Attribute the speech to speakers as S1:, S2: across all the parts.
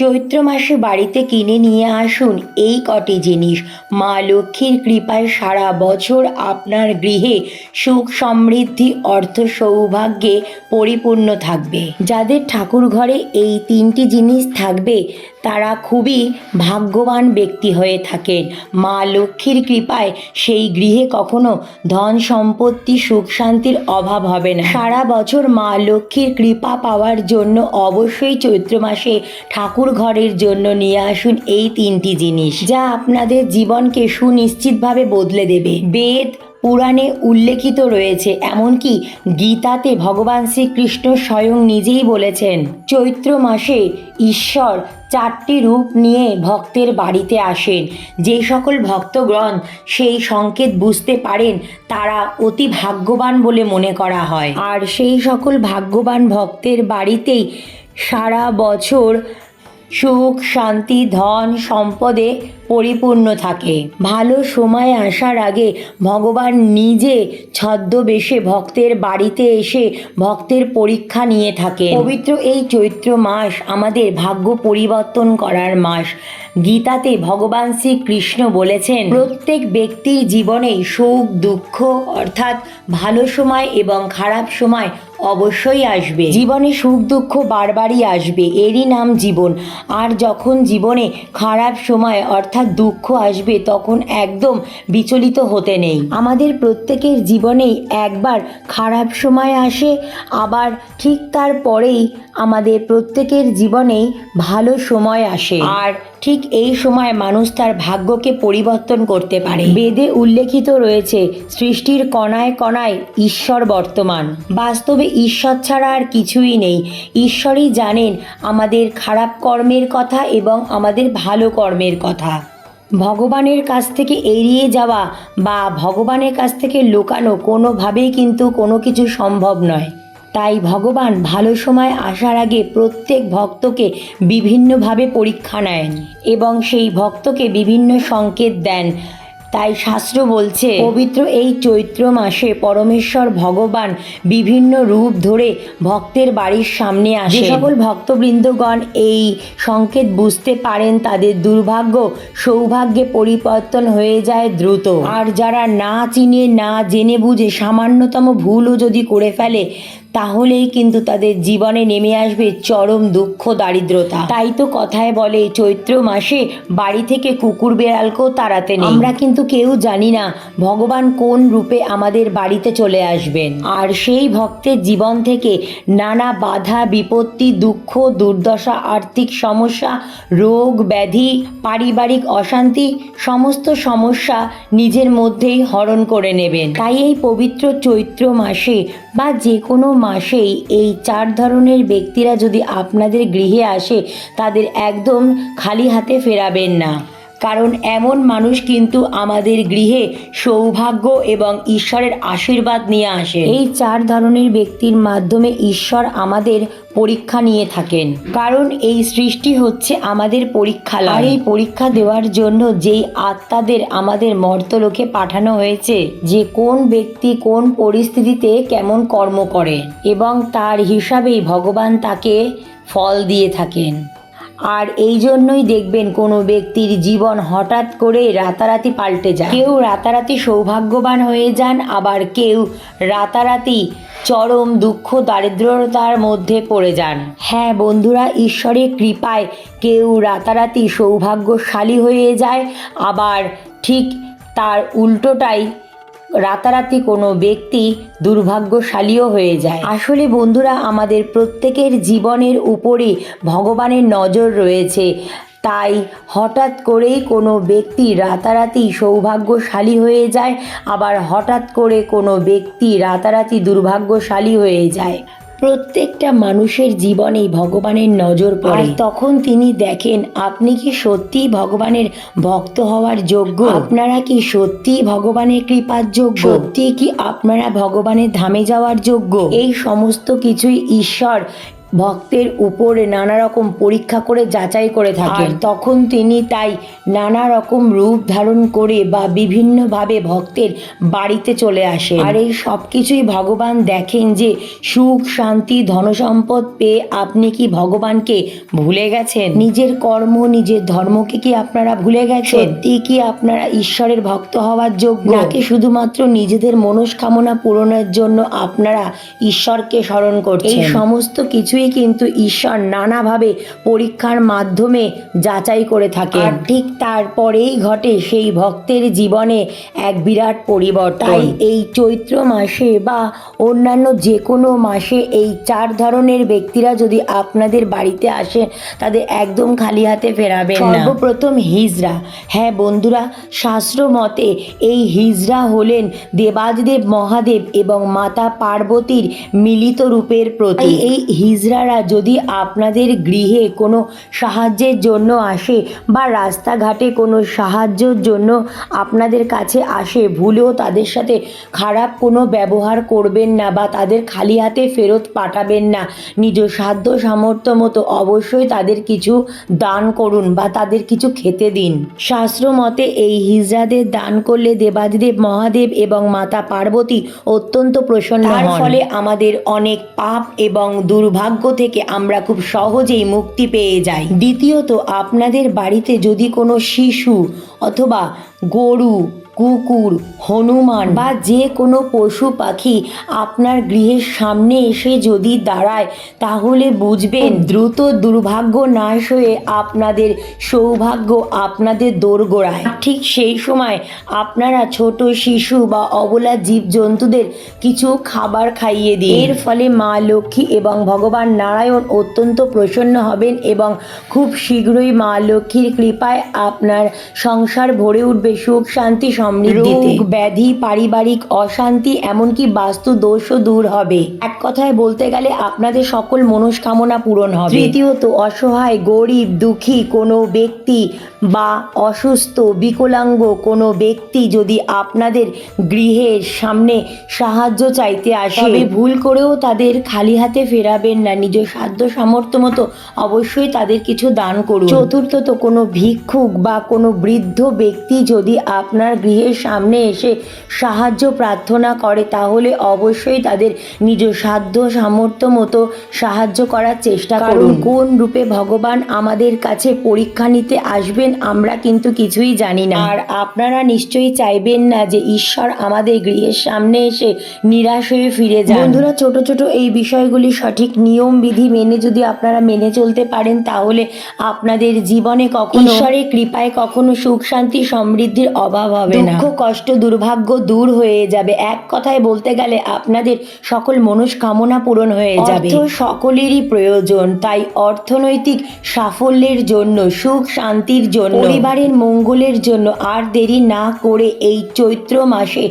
S1: চৈত্র মাসে বাড়িতে কিনে নিয়ে আসুন এই কটি জিনিস। মা লক্ষ্মীর কৃপায় সারা বছর আপনার গৃহে সুখ সমৃদ্ধি, অর্থ সৌভাগ্যে পরিপূর্ণ থাকবে। যাদের ঠাকুর ঘরে এই তিনটি জিনিস থাকবে, তারা খুবই ভাগ্যবান ব্যক্তি হয়ে থাকেন। মা লক্ষ্মীর কৃপায় সেই গৃহে কখনো ধন সম্পত্তি, সুখ শান্তির অভাব হবে না। সারা বছর মা লক্ষ্মীর কৃপা পাওয়ার জন্য অবশ্যই চৈত্র মাসে ঠাকুর ঘরের জন্য নিয়ে আসুন এই তিনটি জিনিস, যা আপনাদের জীবনকে সুনিশ্চিতভাবে বদলে দেবে। বেদ, পুরাণে উল্লেখিত রয়েছে, এমনকি গীতাতে ভগবান শ্রীকৃষ্ণ স্বয়ং নিজেই বলেছেন, চৈত্র মাসে ঈশ্বর চারটি রূপ নিয়ে ভক্তের বাড়িতে আসেন। যে সকল ভক্তগণ সেই সংকেত বুঝতে পারেন, তারা অতি ভাগ্যবান বলে মনে করা হয়। আর সেই সকল ভাগ্যবান ভক্তের বাড়িতেই সারা বছর সুখ, শান্তি, ধন, সম্পদে পরিপূর্ণ থাকে। ভালো সময় আসার আগে ভগবান নিজে ছদ্মবেশে ভক্তের বাড়িতে এসে ভক্তের পরীক্ষা নিয়ে থাকে পবিত্র এই চৈত্র মাস আমাদের ভাগ্য পরিবর্তন করার মাস। গীতাতে ভগবান শ্রীকৃষ্ণ বলেছেন, প্রত্যেক ব্যক্তির জীবনে সুখ, দুঃখ, অর্থাৎ ভালো সময় এবং খারাপ সময় অবশ্যই আসবে। জীবনে সুখ দুঃখ বারবারই আসবে। এরই নাম জীবন। আর যখন জীবনে খারাপ সময় অর্থাৎ দুঃখ আসবে, তখন একদম বিচলিত হতে নেই। আমাদের প্রত্যেকের জীবনেই একবার খারাপ সময় আসে, আবার ঠিক তারপরেই আমাদের প্রত্যেকের জীবনেই ভালো সময় আসে। আর ঠিক এই সময় মানুষ তার ভাগ্যকে পরিবর্তন করতে পারে। বেদে উল্লেখিত রয়েছে সৃষ্টির কণায় কণায় ঈশ্বর বর্তমান। বাস্তবে ঈশ্বর ছাড়া আর কিছুই নেই। ঈশ্বরই জানেন আমাদের খারাপ কর্মের কথা এবং আমাদের ভালো কর্মের কথা। ভগবানের কাছ থেকে এড়িয়ে যাওয়া বা ভগবানের কাছ থেকে লুকানো কোনোভাবেই কিন্তু কোনো কিছু সম্ভব নয়। তাই ভগবান ভালো সময় আসার আগে প্রত্যেক ভক্তকে বিভিন্নভাবে পরীক্ষা নেন এবং সেই ভক্তকে বিভিন্ন সংকেত দেন। তাই শাস্ত্র বলছে, পবিত্র এই চৈত্র মাসে পরমেশ্বর ভগবান বিভিন্ন রূপ ধরে ভক্তের বাড়ির সামনে আসে। সকল ভক্তবৃন্দগণ এই সংকেত বুঝতে পারেন, তাদের দুর্ভাগ্য সৌভাগ্যে পরিবর্তন হয়ে যায় দ্রুত। আর যারা না চিনে, না জেনে বুঝে, সামান্যতম ভুলও যদি করে ফেলে তাহলেই কিন্তু তাদের জীবনে নেমে আসবে চরম দুঃখ, দারিদ্রতা। তাই তো কথায় বলে, চৈত্র মাসে বাড়ি থেকে কুকুর বেড়ালকেও তাড়াতে নেই। আমরা কিন্তু কেউ জানি না ভগবান কোন রূপে আমাদের বাড়িতে চলে আসবেন। আর সেই ভক্তের জীবন থেকে নানা বাধা, বিপত্তি, দুঃখ, দুর্দশা, আর্থিক সমস্যা, রোগ, ব্যাধি, পারিবারিক অশান্তি, সমস্ত সমস্যা নিজের মধ্যেই হরণ করে নেবেন। তাই এই পবিত্র চৈত্র মাসে বা যে কোনো মাসেই এই চার ধরনের ব্যক্তিরা যদি আপনাদের গৃহে আসে, তাদের একদম খালি হাতে ফেরাবেন না। কারণ এমন মানুষ কিন্তু আমাদের গৃহে সৌভাগ্য এবং ঈশ্বরের আশীর্বাদ নিয়ে আসে। এই চার ধরনের ব্যক্তির মাধ্যমে ঈশ্বর আমাদের পরীক্ষা নিয়ে থাকেন। কারণ এই সৃষ্টি হচ্ছে আমাদের পরীক্ষা আর এই পরীক্ষা দেওয়ার জন্য যেই আত্মাদের আমাদের মর্তলোকে পাঠানো হয়েছে, যে কোন ব্যক্তি কোন পরিস্থিতিতে কেমন কর্ম করে এবং তার হিসাবেই ভগবান তাকে ফল দিয়ে থাকেন। আর এই জন্যই দেখবেন কোনো ব্যক্তির জীবন হঠাৎ করে রাতারাতি পাল্টে যায়। কেউ রাতারাতি সৌভাগ্যবান হয়ে যান, আবার কেউ রাতারাতি চরম দুঃখ, দারিদ্রতার মধ্যে পড়ে যান। হ্যাঁ বন্ধুরা, ঈশ্বরের কৃপায় কেউ রাতারাতি সৌভাগ্যশালী হয়ে যায়, আবার ঠিক তার উল্টোটাই রাতারাতি কোনো ব্যক্তি দুর্ভাগ্যশালীও হয়ে যায়। আসলে বন্ধুরা, আমাদের প্রত্যেকের জীবনের উপরে ভগবানের নজর রয়েছে। তাই হঠাৎ করেই কোনো ব্যক্তি রাতারাতি সৌভাগ্যশালী হয়ে যায়, আবার হঠাৎ করে কোনো ব্যক্তি রাতারাতি দুর্ভাগ্যশালী হয়ে যায়। প্রত্যেকটা মানুষের জীবনেই ভগবানের নজর পড়ে। তখন তিনি দেখেন আপনি কি সত্যিই ভগবানের ভক্ত হওয়ার যোগ্য? আপনারা কি সত্যি ভগবানের কৃপার যোগ্য? সত্যি কি আপনারা ভগবানের ধামে যাওয়ার যোগ্য? এই সমস্ত কিছুই ঈশ্বর ভক্তের উপরে নানা রকম পরীক্ষা করে যাচাই করে থাকেন। তখন তিনি তাই নানা রকম রূপ ধারণ করে বা বিভিন্নভাবে ভক্তের বাড়িতে চলে আসে আর এই সব কিছুই ভগবান দেখেন যে সুখ শান্তি ধনসম্পদ পেয়ে আপনি কি ভগবানকে ভুলে গেছেন? নিজের কর্ম নিজের ধর্মকে কি আপনারা ভুলে গেছেন? সত্যি কি আপনারা ঈশ্বরের ভক্ত হওয়ার যোগ্য? নাকি শুধুমাত্র নিজেদের মনস্কামনা পূরণের জন্য আপনারা ঈশ্বরকে স্মরণ করছেন? এই সমস্ত কিছুই কিন্তু ঈশ্বর নানাভাবে পরীক্ষার মাধ্যমে যাচাই করে থাকে আর ঠিক তারপরেই ঘটে সেই ভক্তের জীবনে এক বিরাট পরিবর্তন। এই চৈত্র মাসে বা অন্যান্য যে কোনো মাসে এই চার ধরনের ব্যক্তিরা যদি আপনাদের বাড়িতে আসেন তাদের একদম খালি হাতে ফেরাবেন না। সর্বপ্রথম হিজড়া। হ্যাঁ বন্ধুরা শাস্ত্র মতে এই হিজরা হলেন দেবাদিদেব মহাদেব এবং মাতা পার্বতীর মিলিত রূপের প্রতি এই হিজড়ারা যদি আপনাদের গৃহে কোনো সাহায্যের জন্য আসে বা রাস্তাঘাটে কোনো সাহায্যের জন্য আপনাদের কাছে আসে ভুলেও তাদের সাথে খারাপ কোনো ব্যবহার করবেন না বা তাদের খালি হাতে ফেরত পাঠাবেন না। নিজ সাধ্য সামর্থ্য মতো অবশ্যই তাদের কিছু দান করুন বা তাদের কিছু খেতে দিন। শাস্ত্র মতে এই হিজড়াদের দান করলে দেবাদিদেব মহাদেব এবং মাতা পার্বতী অত্যন্ত প্রসন্ন তার ফলে আমাদের অনেক পাপ এবং দুর্ভাগ্য থেকে আমরা খুব সহজেই মুক্তি পেয়ে যাই। দ্বিতীয়ত, আপনাদের বাড়িতে যদি কোনো শিশু অথবা গরু কুকুর, হনুমান বা যে কোনো পশু পাখি আপনার গৃহের সামনে এসে যদি দাঁড়ায়, তাহলে বুঝবেন দ্রুত দুর্ভাগ্য নাশ হয়ে আপনাদের সৌভাগ্য আপনাদের দোরগোড়ায়। ঠিক সেই সময় আপনারা ছোট শিশু বা অবলা জীবজন্তুদের কিছু খাবার খাইয়ে দিন। এর ফলে মা লক্ষ্মী এবং ভগবান নারায়ণ অত্যন্ত প্রসন্ন হবেন এবং খুব শীঘ্রই মা লক্ষ্মীর কৃপায় আপনার সংসার ভরে উঠবে। সুখ, শান্তি সমৃদ্ধিতে। ব্যাধি, পারিবারিক অশান্তি, এমনকি বাস্তু দোষও দূর হবে। এক কথায় বলতে গেলে আপনাদের সকল মনস্কামনা পূরণ হবে। তৃতীয়ত, অসহায়, গরিব, দুঃখী কোনো ব্যক্তি বা অসুস্থ, বিকলাঙ্গ কোনো ব্যক্তি যদি আপনাদের গৃহের সামনে সাহায্য চাইতে আসে, তবে ভুল করেও তাদের খালি হাতে ফেরাবেন না। নিজ সাধ্য সামর্থ্য মতো অবশ্যই তাদের কিছু দান করুন। চতুর্থত, কোনো ভিক্ষুক বা কোনো বৃদ্ধ ব্যক্তি যদি আপনার গৃহের সামনে এসে সাহায্য প্রার্থনা করে তাহলে অবশ্যই তাদের নিজ সাধ্য সামর্থ্য মতো সাহায্য করার চেষ্টা করুন। কোন রূপে ভগবান আমাদের কাছে পরীক্ষা নিতে আসবেন আমরা কিন্তু কিছুই জানি না। আর আপনারা নিশ্চয়ই চাইবেন না যে ঈশ্বর আমাদের গৃহের সামনে এসে নিরাশ হয়ে ফিরে যান। বন্ধুরা ছোট ছোট এই বিষয়গুলি সঠিক নিয়ম বিধি মেনে যদি আপনারা মেনে চলতে পারেন তাহলে আপনাদের জীবনে কখনো ঈশ্বরের কৃপায় কখনো সুখ শান্তি সমৃদ্ধির অভাব হবে। না। দুঃখ কষ্ট দুর্ভাগ্য দূর হয়ে যাবে। এক কথায় বলতে গেলে আপনাদের সকল মনস্কামনা পূরণ হয়ে যাবে। অর্থ সকলেরই প্রয়োজন তাই অর্থনৈতিক সাফল্যের জন্য সুখ শান্তির জন্য পরিবারের মঙ্গলের জন্য আর দেরি না করে এই চৈত্র মাসে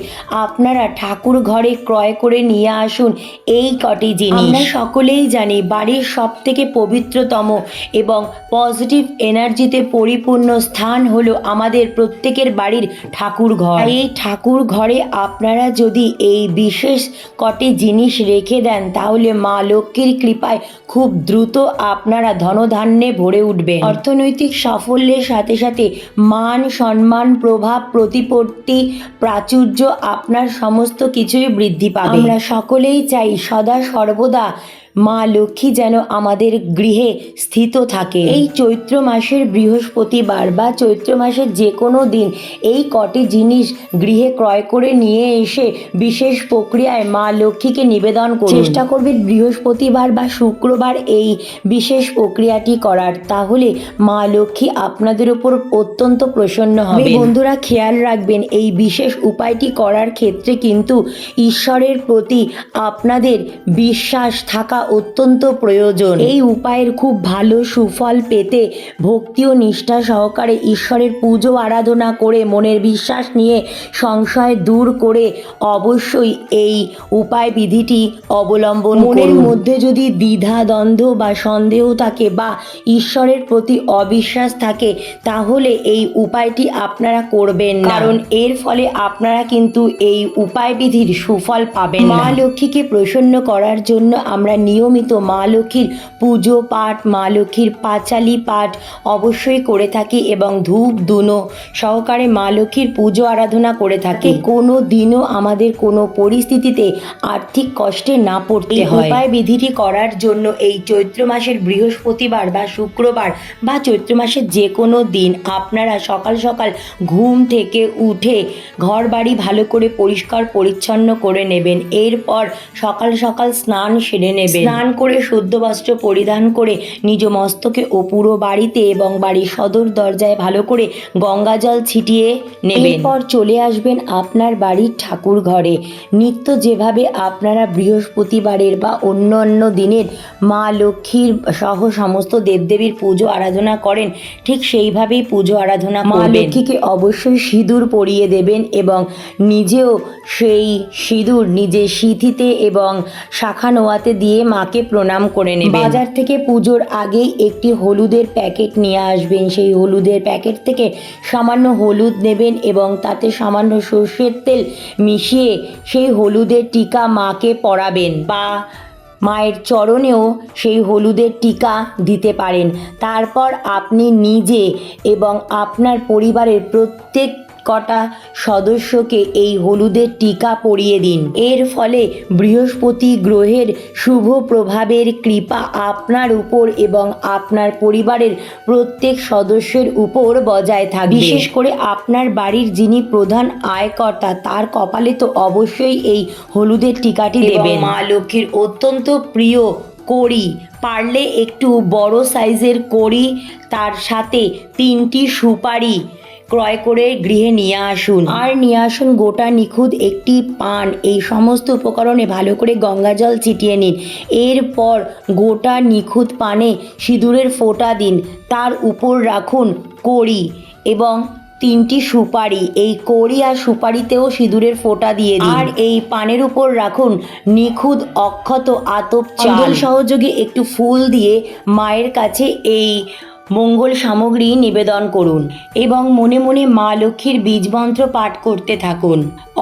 S1: আপনারা ঠাকুর ঘরে ক্রয় করে নিয়ে আসুন এই কটি জিনিস। আমরা সকলেই জানি বাড়ির সব থেকে পবিত্রতম এবং পজিটিভ এনার্জিতে পরিপূর্ণ স্থান হলো আমাদের প্রত্যেকের বাড়ির ঠাকুর ঘর। এই ঠাকুর ঘরে আপনারা যদি এই বিশেষ কটি জিনিস রেখে দেন তাহলে মা লক্ষ্মীর কৃপায় খুব দ্রুত আপনারা ধনধান্যে ভরে উঠবে অর্থনৈতিক সাফল্যের সাথে সাথে মান সম্মান প্রভাব প্রতিপত্তি প্রাচুর্য আপনার সমস্ত কিছুই বৃদ্ধি পাবে। আমরা সকলেই চাই সদা সর্বদা মা লক্ষ্মী যেন আমাদের গৃহে স্থিত থাকে। এই চৈত্র মাসের বৃহস্পতিবার বা চৈত্র মাসের যে কোনো দিন এই কটি জিনিস গৃহে ক্রয় করে নিয়ে এসে বিশেষ প্রক্রিয়ায় মা লক্ষ্মীকে নিবেদন করুন। চেষ্টা করবেন বৃহস্পতিবার বা শুক্রবার এই বিশেষ প্রক্রিয়াটি করার। তাহলে মা লক্ষ্মী আপনাদের উপর অত্যন্ত প্রসন্ন হবে। বন্ধুরা খেয়াল রাখবেন এই বিশেষ উপায়টি করার ক্ষেত্রে কিন্তু ঈশ্বরের প্রতি আপনাদের বিশ্বাস থাকা অত্যন্ত প্রয়োজন। এই উপায়ের খুব ভালো সুফল পেতে ভক্তি ও নিষ্ঠা সহকারে ঈশ্বরের পুজো আরাধনা করে মনের বিশ্বাস নিয়ে সংশয় দূর করে অবশ্যই এই উপায় বিধিটি অবলম্বন মনের মধ্যে যদি দ্বিধা দ্বন্দ্ব বা সন্দেহ থাকে বা ঈশ্বরের প্রতি অবিশ্বাস থাকে তাহলে এই উপায়টি আপনারা করবেন না। কারণ এর ফলে আপনারা কিন্তু এই উপায় বিধির সুফল পাবেন মা লক্ষ্মীকে প্রসন্ন করার জন্য আমরা নিয়মিত মা লক্ষ্মীর পুজো পাঠ মা লক্ষ্মীর পাঁচালি পাঠ অবশ্যই করে থাকি এবং ধূপ দুনো সহকারে মা লক্ষ্মীর পুজো আরাধনা করে থাকি। কোনো দিনও আমাদের কোনো পরিস্থিতিতে আর্থিক কষ্টে না পড়তে হয়। উপায় বিধিটি করার জন্য এই চৈত্র মাসের বৃহস্পতিবার বা শুক্রবার বা চৈত্র মাসের যে কোনো দিন আপনারা সকাল সকাল ঘুম থেকে উঠে ঘর বাড়ি ভালো করে পরিষ্কার পরিচ্ছন্ন করে নেবেন। এরপর সকাল সকাল স্নান সেরে নেবেন। স্নান করে শুদ্ধ বস্ত্র পরিধান করে নিজ মস্তকে ও পুরো বাড়িতে এবং বাড়ির সদর দরজায় ভালো করে গঙ্গা জল ছিটিয়ে নেবেন। এরপর চলে আসবেন আপনার বাড়ির ঠাকুর ঘরে। নিত্য যেভাবে আপনারা বৃহস্পতিবারের বা অন্য অন্য দিনের মা লক্ষ্মীর সহ সমস্ত দেবদেবীর পুজো আরাধনা করেন ঠিক সেইভাবেই পুজো আরাধনা মা লক্ষ্মীকে অবশ্যই সিঁদুর পরিয়ে দেবেন এবং নিজেও সেই সিঁদুর নিজের সিঁথিতে এবং শাখা নোয়াতে দিয়ে মাকে প্রণাম করে নেবেন। বাজার থেকে পুজোর আগেই একটি হলুদের প্যাকেট নিয়ে আসবেন। সেই হলুদের প্যাকেট থেকে সামান্য হলুদ নেবেন এবং তাতে সামান্য সর্ষের তেল মিশিয়ে সেই হলুদের টিকা মাকে পরাবেন বা মায়ের চরণেও সেই হলুদের টিকা দিতে পারেন। তারপর আপনি নিজে এবং আপনার পরিবারের প্রত্যেক কটা সদস্যকে এই হলুদের টিকা পরিয়ে দিন। এর ফলে বৃহস্পতি গ্রহের শুভ প্রভাবের কৃপা আপনার উপর এবং আপনার পরিবারের প্রত্যেক সদস্যের উপর বজায় থাকবে। বিশেষ করে আপনার বাড়ির যিনি প্রধান আয়কর্তা তার কপালে তো অবশ্যই এই হলুদের টিকাটি দেবেন। মা লক্ষ্মীর অত্যন্ত প্রিয় কড়ি পারলে একটু বড় সাইজের কড়ি তার সাথে তিনটি সুপারি ক্রয় করে গৃহে নিয়ে আসুন। আর নিয়ে আসুন গোটা নিখুঁত একটি পান। এই সমস্ত উপকরণে ভালো করে গঙ্গা জল ছিটিয়ে নিন। এরপর গোটা নিখুঁত পানে সিঁদুরের ফোঁটা দিন। তার উপর রাখুন কড়ি এবং তিনটি সুপারি। এই কড়ি আর সুপারিতেও সিঁদুরের ফোঁটা দিয়ে দিন। আর এই পানের উপর রাখুন নিখুঁত অক্ষত আতপ চাল। সহযোগে একটু ফুল দিয়ে মায়ের কাছে এই মঙ্গল সামগ্রী নিবেদন করুন এবং মনে মনে মা লক্ষ্মীর বীজমন্ত্র পাঠ করতে থাকুন।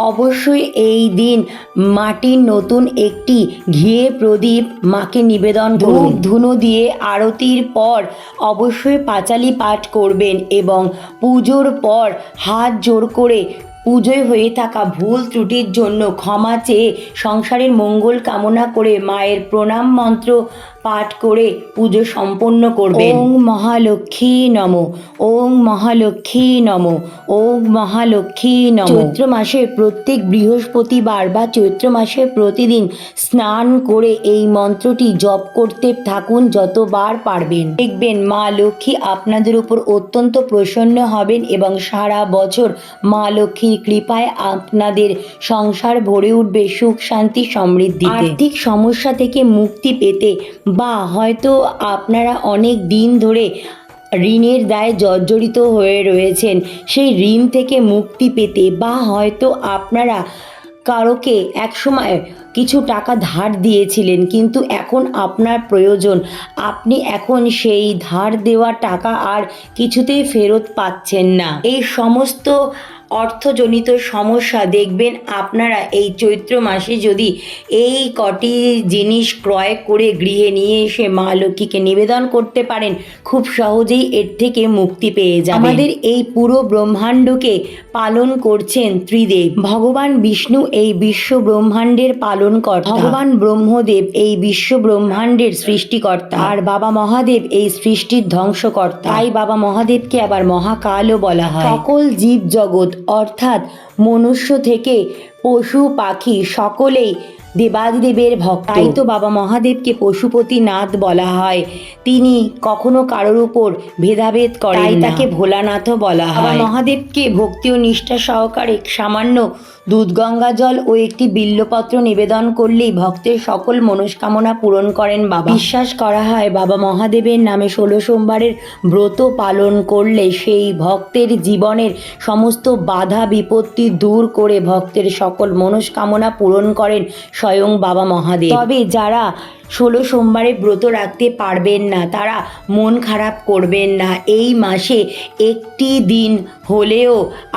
S1: অবশ্যই এই দিন মাটির নতুন একটি ঘিয়ে প্রদীপ মাকে নিবেদন করুন। ধুনো দিয়ে আরতির পর অবশ্যই পাঁচালি পাঠ করবেন এবং পুজোর পর হাত জোর করে পুজোয় হয়ে থাকা ভুল ত্রুটির জন্য ক্ষমা চেয়ে সংসারের মঙ্গল কামনা করে মায়ের প্রণাম মন্ত্র পাঠ করে পুজো সম্পন্ন করবেন। ওং মহালক্ষ্মী নম ওং মহালক্ষ্মী নম ওং মহালক্ষ্মী নম। চৈত্র মাসের প্রত্যেক বৃহস্পতিবার বা চৈত্র মাসের প্রতিদিন স্নান করে এই মন্ত্রটি জপ করতে থাকুন যতবার পারবেন। দেখবেন মা লক্ষ্মী আপনাদের উপর অত্যন্ত প্রসন্ন হবেন এবং সারা বছর মা লক্ষ্মীর কৃপায় আপনাদের সংসার ভরে উঠবে সুখ শান্তি সমৃদ্ধি আর্থিক সমস্যা থেকে মুক্তি পেতে বা হয়তো আপনারা অনেক দিন ধরে ঋণের দায়ে জর্জরিত হয়ে রয়েছেন, সেই ঋণ থেকে মুক্তি পেতে বা হয়তো আপনারা কারোকে একসময় কিছু টাকা ধার দিয়েছিলেন, কিন্তু এখন আপনার প্রয়োজন। আপনি এখন সেই ধার দেওয়া টাকা আর কিছুতেই ফেরত পাচ্ছেন না। এই সমস্ত অর্থজনিত সমস্যা দেখবেন আপনারা এই চৈত্র মাসে যদি এই কটি জিনিস ক্রয় করে গৃহে নিয়ে এসে মা লক্ষ্মীকে নিবেদন করতে পারেন খুব সহজেই এর থেকে মুক্তি পেয়ে যাবেন। আমাদের এই পুরো ব্রহ্মাণ্ডকে পালন করছেন ত্রিদেব। ভগবান বিষ্ণু এই বিশ্ব ব্রহ্মাণ্ডের পালন কর্তা ভগবান ব্রহ্মদেব এই বিশ্ব ব্রহ্মাণ্ডের সৃষ্টিকর্তা। আর বাবা মহাদেব এই সৃষ্টির ধ্বংসকর্তা। তাই বাবা মহাদেবকে আবার মহাকালও বলা হয়। সকল জীব জগৎ অর্থাৎ মনুষ্য থেকে পশু পাখি সকলেই দেবাদিদেবের ভক্ত। তাই তো বাবা মহাদেবকে পশুপতি নাথ বলা হয়। তিনি কখনো কারোর উপর ভেদাভেদ করেন তাই তাকে ভোলানাথও বলা হয়। মহাদেবকে ভক্তি ও নিষ্ঠা সহকারে সামান্য দুধ গঙ্গা জল ও একটি বিল্লপত্র নিবেদন করলেই ভক্তের সকল মনস্কামনা পূরণ করেন বাবা। বিশ্বাস করা হয় বাবা মহাদেবের নামে ষোলো সোমবারের ব্রত পালন করলে সেই ভক্তের জীবনের সমস্ত বাধা বিপত্তি দূর করে ভক্তের সকল মনস্কামনা পূরণ করেন স্বয়ং বাবা মহাদেব। তবে যারা ষোলো সোমবারে ব্রত রাখতে পারবেন না, তারা মন খারাপ করবেন না। এই মাসে একটি দিন হলেও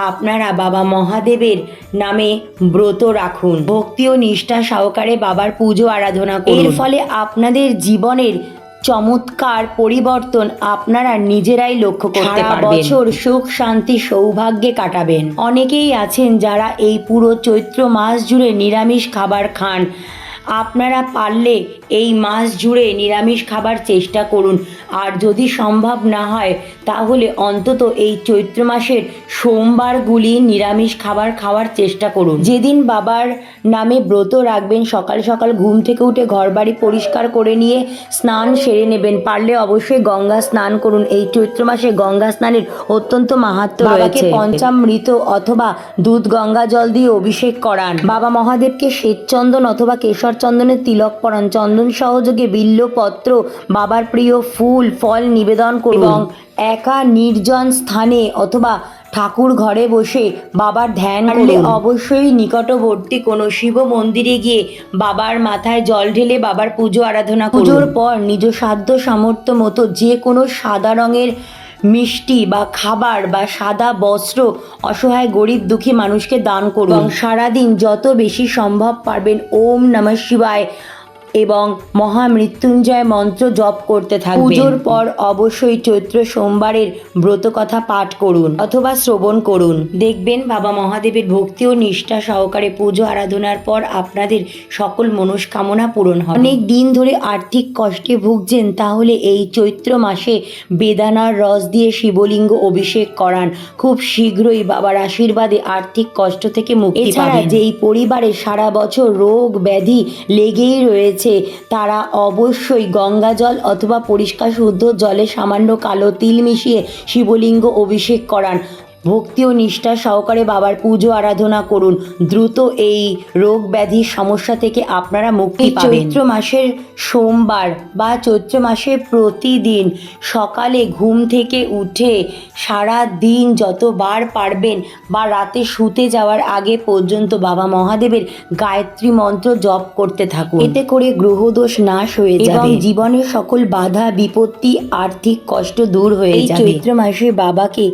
S1: আপনারা বাবা মহাদেবের নামে ব্রত রাখুন। ভক্তি ও নিষ্ঠা সহকারে বাবার পুজো আরাধনা করুন। এর ফলে আপনাদের জীবনের চমৎকার পরিবর্তন আপনারা নিজেরাই লক্ষ্য করতে পারবেন। বছর সুখ শান্তি সৌভাগ্যে কাটাবেন। অনেকেই আছেন যারা এই পুরো চৈত্র মাস জুড়ে নিরামিষ খাবার খান। আপনারা পারলে এই মাস জুড়ে নিরামিষ খাবার চেষ্টা করুন। আর যদি সম্ভব না হয় তাহলে অন্তত এই চৈত্র মাসের সোমবারগুলি নিরামিষ খাবার খাওয়ার চেষ্টা করুন। যেদিন বাবার নামে ব্রত রাখবেন সকাল সকাল ঘুম থেকে উঠে ঘরবাড়ি পরিষ্কার করে নিয়ে স্নান সেরে নেবেন। পারলে অবশ্যই গঙ্গা স্নান করুন। এই চৈত্র মাসে গঙ্গা স্নানের অত্যন্ত মাহাত্ম্য রয়েছে। পঞ্চামৃত অথবা দুধ গঙ্গা জল দিয়ে অভিষেক করান। বাবা মহাদেবকে শ্বেতচন্দন অথবা কেশর চন্দনের তিলক পরান। চন্দন সহযোগে বিল্লপত্র বাবার প্রিয় ফুল ফল নিবেদন করুন। এবং একা নির্জন স্থানে অথবা ঠাকুর ঘরে বসে বাবার ধ্যান করলে অবশ্যই নিকটবর্তী কোনো শিব মন্দিরে গিয়ে বাবার মাথায় জল ঢেলে বাবার পুজো আরাধনা পুজোর পর নিজ সাধ্য সামর্থ্য মতো যে কোনো সাদা রঙের মিষ্টি বা খাবার বা সাদা বস্ত্র অসহায় গরিব দুঃখী মানুষকে দান করুন। সারাদিন যত বেশি সম্ভব পারবেন ওম নমঃ শিবায় এবং মহামৃত্যুঞ্জয় মন্ত্র জপ করতে থাকবেন। পুজোর পর অবশ্যই চৈত্র সোমবারের ব্রত কথা পাঠ করুন অথবা শ্রবণ করুন। দেখবেন বাবা মহাদেবের ভক্তি ও নিষ্ঠা সহকারে পুজো আরাধনার পর আপনাদের সকল মনস্কামনা পূরণ হবে। অনেক দিন ধরে আর্থিক কষ্টে ভুগছেন তাহলে এই চৈত্র মাসে বেদানার রস দিয়ে শিবলিঙ্গ অভিষেক করান। খুব শীঘ্রই বাবার আশীর্বাদে আর্থিক কষ্ট থেকে মুক্তি
S2: এছাড়া
S1: পাবেন। যেই পরিবারে সারা বছর রোগ ব্যাধি লেগেই রয়েছে তারা অবশ্যই গঙ্গা জল অথবা পরিষ্কার শুদ্ধ জলে সামান্য কালো তিল মিশিয়ে শিবলিঙ্গ অভিষেক করান। ভক্তি ও নিষ্ঠা সহকারে বাবার পুজো আরাধনা করুন। দ্রুত এই রোগ ব্যাধির সমস্যা থেকে আপনারা মুক্তি পাবেন। চৈত্র মাসের সোমবার বা চৈত্র মাসের প্রতিদিন সকালে ঘুম থেকে উঠে সারা দিন যতবার পারবেন বা রাতে শুতে যাওয়ার আগে পর্যন্ত বাবা মহাদেবের গায়ত্রী মন্ত্র জপ করতে থাকুন। এতে করে গ্রহদোষ নাশ হয়ে যাবে। এবং জীবনের সকল বাধা বিপত্তি আর্থিক কষ্ট দূর হয়ে যাবে। চৈত্র মাসে বাবাকে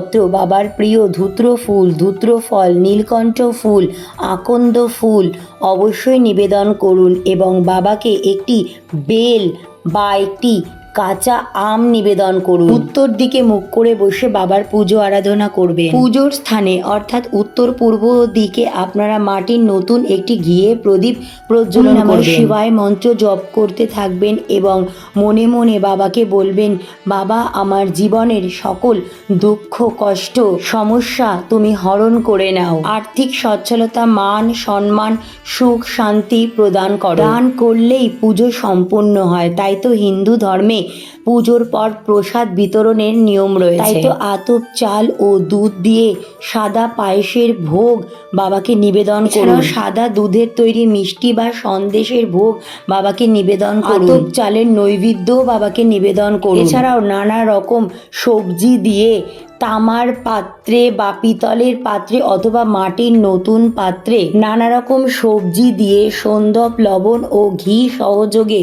S1: বিল্লপত্র বাবার প্রিয় ধূত্র ফুল, ধূত্র ফল, নীলকণ্ঠ ফুল, আকন্দ ফুল অবশ্যই নিবেদন করুন এবং বাবাকে একটি বেল বা একটি কাঁচা আম নিবেদন করুন। উত্তর দিকে মুখ করে বসে বাবার পুজো আরাধনা করবেন। পুজোর স্থানে অর্থাৎ উত্তর পূর্ব দিকে আপনারা মাটির নতুন একটি ঘিয়ে প্রদীপ প্রজ্বলন
S2: শিবায়
S1: মন্ত্র জপ করতে থাকবেন এবং মনে মনে বাবাকে বলবেন বাবা আমার জীবনের সকল দুঃখ কষ্ট সমস্যা তুমি হরণ করে নাও। আর্থিক সচ্ছলতা মান সম্মান সুখ শান্তি প্রদান করো। দান করলেই পুজো সম্পূর্ণ হয়। তাই তো হিন্দু ধর্মে পুজোর পর প্রসাদ বিতরণের নিয়ম রয়েছে। তাই তো আতপ চাল ও দুধ দিয়ে সাদা পায়েসের ভোগ বাবাকে নিবেদন করুন। সাদা দুধের তৈরি মিষ্টি বা সন্দেশের ভোগ বাবাকে নিবেদন করুন। আতপ চালের নৈবেদ্যও বাবাকে নিবেদন করুন। এছাড়াও নানা রকম সবজি দিয়ে তামার পাত্রে বা পিতলের পাত্রে অথবা মাটির নতুন পাত্রে নানা রকম সবজি দিয়ে সন্দপ লবণ ও ঘি সহযোগে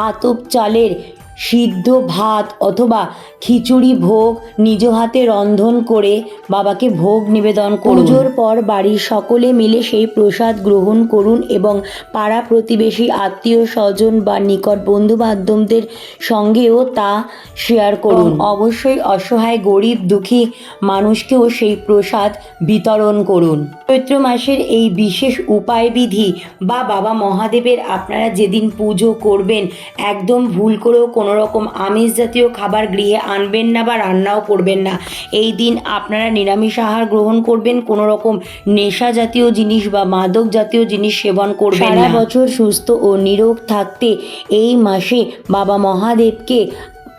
S1: আতপ চালের সিদ্ধ ভাত অথবা খিচুড়ি ভোগ নিজ হাতে রন্ধন করে বাবাকে ভোগ নিবেদন করুন। পুজোর পর বাড়ির সকলে মিলে সেই প্রসাদ গ্রহণ করুন এবং পাড়া প্রতিবেশী আত্মীয় স্বজন বা নিকট বন্ধু বান্ধবদের সঙ্গেও তা শেয়ার করুন। অবশ্যই অসহায় গরিব দুঃখী মানুষকেও সেই প্রসাদ বিতরণ করুন। চৈত্র মাসের এই বিশেষ উপায় বিধি বা বাবা মহাদেবের আপনারা যেদিন পুজো করবেন একদম ভুল করেও কোনো রকম আমিষ জাতীয় খাবার গৃহে আনবেন না বা রান্নাও করবেন না। এই দিন আপনারা নিরামিষ আহার গ্রহণ করবেন কোনো রকম নেশা জাতীয় জিনিস বা মাদক জাতীয় জিনিস সেবন করবেন সারা বছর সুস্থ ও নিরোগ থাকতে এই মাসে বাবা মহাদেবকে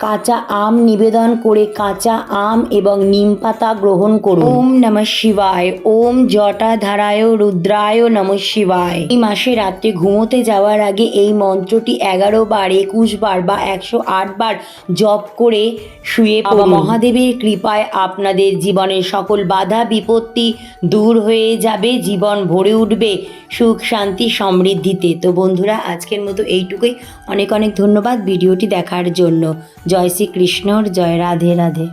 S1: কাঁচা আম নিবেদন করে কাঁচা আম এবং নিম পাতা গ্রহণ করুন। ওম নমঃ শিবায় ওম জটাধারায় রুদ্রায় নমঃ শিবায়। এই মাসে রাত্রে ঘুমোতে যাওয়ার আগে এই মন্ত্রটি এগারো বার একুশ বার বা একশো আট বার জপ করে শুয়ে বাবা মহাদেবের কৃপায় আপনাদের জীবনের সকল বাধা বিপত্তি দূর হয়ে যাবে জীবন ভরে উঠবে সুখ শান্তি সমৃদ্ধিতে। তো বন্ধুরা আজকের মতো এইটুকুই। অনেক অনেক ধন্যবাদ ভিডিওটি দেখার জন্য। জয় শ্রীকৃষ্ণর জয় রাধে রাধে।